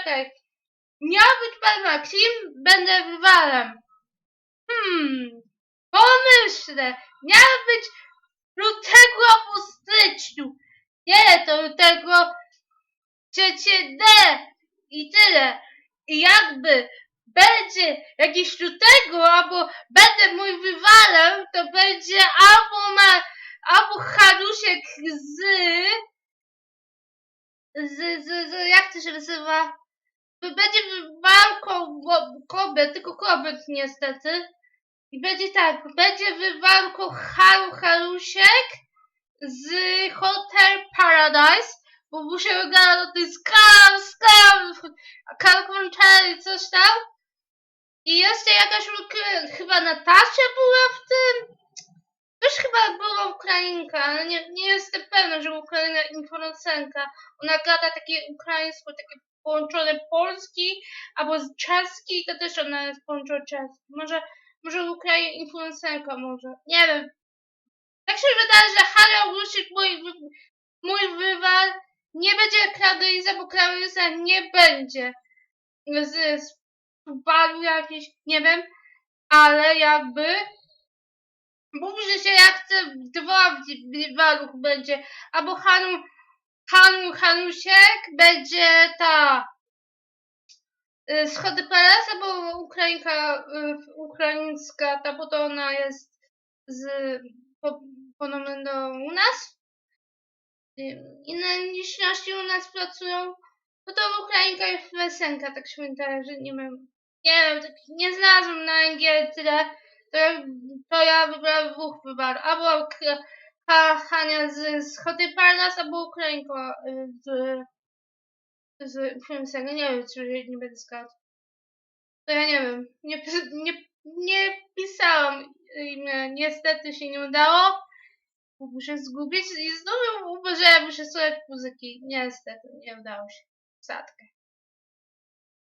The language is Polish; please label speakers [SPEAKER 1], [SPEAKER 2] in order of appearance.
[SPEAKER 1] czekaj. Miał być pan Maksim, będę wywalem. Hmm, pomyślę. Miał być lutego albo styczniu. Nie, to lutego trzecie i tyle. I jakby będzie jakiś lutego, albo będę mój wywalem, to będzie albo ma, albo Hanusiek z, z, z, z jak to się nazywa? Będzie wywalką wo- kobiet, tylko kobiet niestety. I będzie tak, będzie wywalką Haru Harusiek z Hotel Paradise, bo mu się wygląda, to jest skam, skam, Calconcherry, coś tam. I jeszcze jakaś chyba Natasza była w tym. Też chyba była Ukrainka, ale nie, nie jestem pewna, że Ukraina influencerka. Ona gada takie ukraińskie, takie połączone polski, albo z czeski, to też ona jest połączona czeski. Może, może Ukraina influencerka może, nie wiem. Tak się wydaje, że Harry Lusik, mój, mój wywal, nie będzie Klaudyza, bo Klaudyza nie będzie z, z balu jakiś, nie wiem, ale jakby mówi, że się jak chce dwa w waluch będzie, albo Hanu, Hanu, Hanusiek będzie ta y, Schody Palace, albo Ukrainka, y, ukraińska, ta, bo to ona jest z, po, do u nas. Y, Inne liczności u nas pracują, no to Ukrainka i Wesenka, tak się wydaje, że nie wiem, nie wiem, tak nie znalazłam na NG tyle, to ja, to ja wybrałam dwóch wyborów, albo ha, Hania z, Hoty Palace, albo Ukrainka y, z, z Wesenka, nie wiem, czy nie będę zgadzał. To ja nie wiem, nie, nie, nie pisałam imię, niestety się nie udało, muszę zgubić i znowu uważałem, muszę słuchać muzyki, niestety, nie udało się, sadkę.